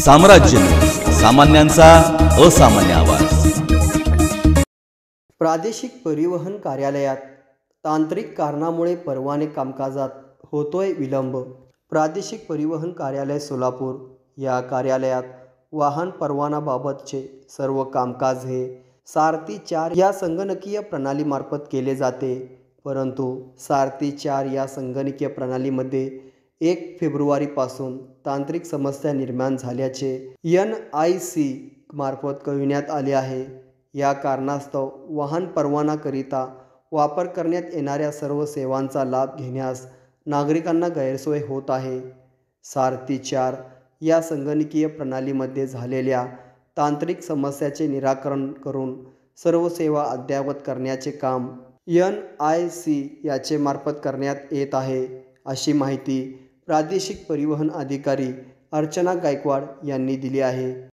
साम्राज्य. सामान्यांचा असामान्य आवाज. प्रादेशिक परिवहन कार्यालयात तांत्रिक कारणामुळे परवाने कामकाजात होतोय विलंब. प्रादेशिक परिवहन कार्यालय सोलापूर या कार्यालयात वाहन परवानाबाबतचे सर्व कामकाज हे सारथी चार या संगणकीय प्रणालीमार्फत केले जाते. परंतु सारथी चार या संगणकीय प्रणालीमध्ये एक फेब्रुवारीपासून तांत्रिक समस्या निर्माण झाल्याचे एन आय सी मार्फत कळविण्यात आले आहे. या कारणास्तव वाहन परवानाकरिता वापर करण्यात येणाऱ्या सर्व सेवांचा लाभ घेण्यास नागरिकांना गैरसोय होत आहे. सारथी चार या संगणकीय प्रणालीमध्ये झालेल्या तांत्रिक समस्याचे निराकरण करून सर्व सेवा अद्ययावत करण्याचे काम एन आय सी याचे मार्फत करण्यात येत आहे अशी माहिती प्रादेशिक परिवहन अधिकारी अर्चना गायकवाड यांनी दिली आहे.